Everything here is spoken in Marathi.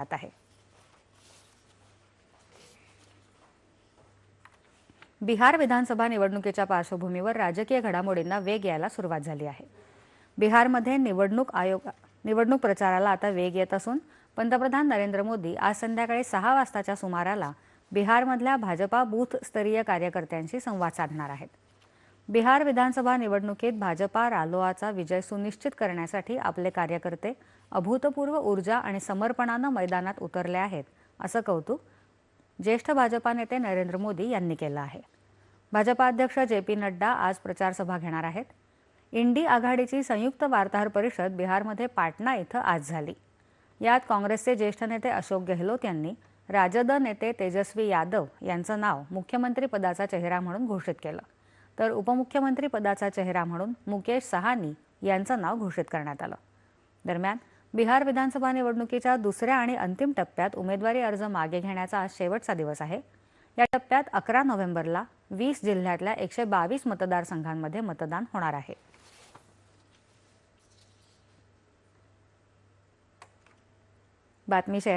जात आहे. बिहार विधानसभा निवडणुकीच्या पार्श्वभूमीवर राजकीय घडामोडींना वेग यायला सुरुवात झाली आहे. बिहारमध्ये निवडणूक आयोग निवडणूक प्रचाराला आता वेग येत असून पंतप्रधान नरेंद्र मोदी आज संध्याकाळी सहा वाजताच्या सुमाराला बिहारमधल्या भाजपा बूथ स्तरीय कार्यकर्त्यांशी संवाद साधणार आहेत. बिहार विधानसभा निवडणुकीत भाजपा रालोआचा विजय सुनिश्चित करण्यासाठी आपले कार्यकर्ते अभूतपूर्व ऊर्जा आणि समर्पणानं मैदानात उतरले आहेत असं कौतुक ज्येष्ठ भाजपा नेते नरेंद्र मोदी यांनी केलं आहे. भाजपा अध्यक्ष जे पी नड्डा आज प्रचारसभा घेणार आहेत. इंडी आघाडीची संयुक्त वार्ताहर परिषद बिहारमध्ये पाटणा इथं आज झाली. यात काँग्रेसचे ज्येष्ठ नेते अशोक गेहलोत यांनी राजद नेते तेजस्वी यादव यांचं नाव मुख्यमंत्रीपदाचा चेहरा म्हणून घोषित केलं. तर उपमुख्यमंत्री पदाचा चेहरा म्हणून मुकेश सहानी यांचं नाव घोषित करण्यात आलं. दरम्यान बिहार विधानसभा निवडणुकीच्या दुसऱ्या आणि अंतिम टप्प्यात उमेदवारी अर्ज मागे घेण्याचा आज शेवटचा दिवस आहे. या टप्प्यात अकरा नोव्हेंबरला वीस जिल्ह्यातल्या एकशे बावीस मतदारसंघांमध्ये मतदान होणार आहे. बातमी शेअर